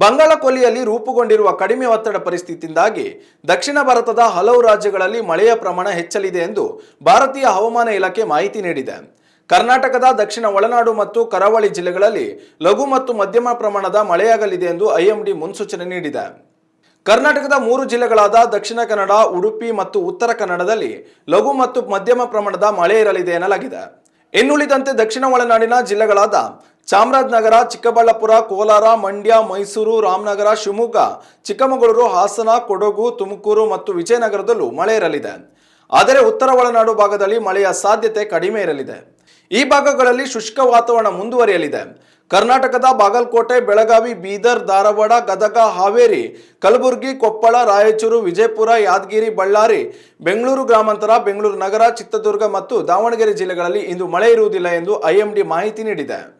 ಬಂಗಾಳ ಕೊಲ್ಲಿಯಲ್ಲಿ ರೂಪುಗೊಂಡಿರುವ ಕಡಿಮೆ ಒತ್ತಡ ಪರಿಸ್ಥಿತಿಯಿಂದಾಗಿ ದಕ್ಷಿಣ ಭಾರತದ ಹಲವು ರಾಜ್ಯಗಳಲ್ಲಿ ಮಳೆಯ ಪ್ರಮಾಣ ಹೆಚ್ಚಲಿದೆ ಎಂದು ಭಾರತೀಯ ಹವಾಮಾನ ಇಲಾಖೆ ಮಾಹಿತಿ ನೀಡಿದೆ. ಕರ್ನಾಟಕದ ದಕ್ಷಿಣ ಒಳನಾಡು ಮತ್ತು ಕರಾವಳಿ ಜಿಲ್ಲೆಗಳಲ್ಲಿ ಲಘು ಮತ್ತು ಮಧ್ಯಮ ಪ್ರಮಾಣದ ಮಳೆಯಾಗಲಿದೆ ಎಂದು ಐಎಂಡಿ ಮುನ್ಸೂಚನೆ ನೀಡಿದೆ. ಕರ್ನಾಟಕದ ಮೂರು ಜಿಲ್ಲೆಗಳಾದ ದಕ್ಷಿಣ ಕನ್ನಡ, ಉಡುಪಿ ಮತ್ತು ಉತ್ತರ ಕನ್ನಡದಲ್ಲಿ ಲಘು ಮತ್ತು ಮಧ್ಯಮ ಪ್ರಮಾಣದ ಮಳೆ ಇರಲಿದೆ ಎನ್ನಲಾಗಿದೆ. ಇನ್ನುಳಿದಂತೆ ದಕ್ಷಿಣ ಒಳನಾಡಿನ ಜಿಲ್ಲೆಗಳಾದ ಚಾಮರಾಜನಗರ, ಚಿಕ್ಕಬಳ್ಳಾಪುರ, ಕೋಲಾರ, ಮಂಡ್ಯ, ಮೈಸೂರು, ರಾಮನಗರ, ಶಿವಮೊಗ್ಗ, ಚಿಕ್ಕಮಗಳೂರು, ಹಾಸನ, ಕೊಡಗು, ತುಮಕೂರು ಮತ್ತು ವಿಜಯನಗರದಲ್ಲೂ ಮಳೆ ಇರಲಿದೆ. ಆದರೆ ಉತ್ತರ ಒಳನಾಡು ಭಾಗದಲ್ಲಿ ಮಳೆಯ ಸಾಧ್ಯತೆ ಕಡಿಮೆ ಇರಲಿದೆ. ಈ ಭಾಗಗಳಲ್ಲಿ ಶುಷ್ಕ ವಾತಾವರಣ ಮುಂದುವರಿಯಲಿದೆ. ಕರ್ನಾಟಕದ ಬಾಗಲಕೋಟೆ, ಬೆಳಗಾವಿ, ಬೀದರ್, ಧಾರವಾಡ, ಗದಗ, ಹಾವೇರಿ, ಕಲಬುರಗಿ, ಕೊಪ್ಪಳ, ರಾಯಚೂರು, ವಿಜಯಪುರ, ಯಾದಗಿರಿ, ಬಳ್ಳಾರಿ, ಬೆಂಗಳೂರು ಗ್ರಾಮಾಂತರ, ಬೆಂಗಳೂರು ನಗರ, ಚಿತ್ರದುರ್ಗ ಮತ್ತು ದಾವಣಗೆರೆ ಜಿಲ್ಲೆಗಳಲ್ಲಿ ಇಂದು ಮಳೆ ಇರುವುದಿಲ್ಲ ಎಂದು ಐಎಂಡಿ ಮಾಹಿತಿ ನೀಡಿದೆ.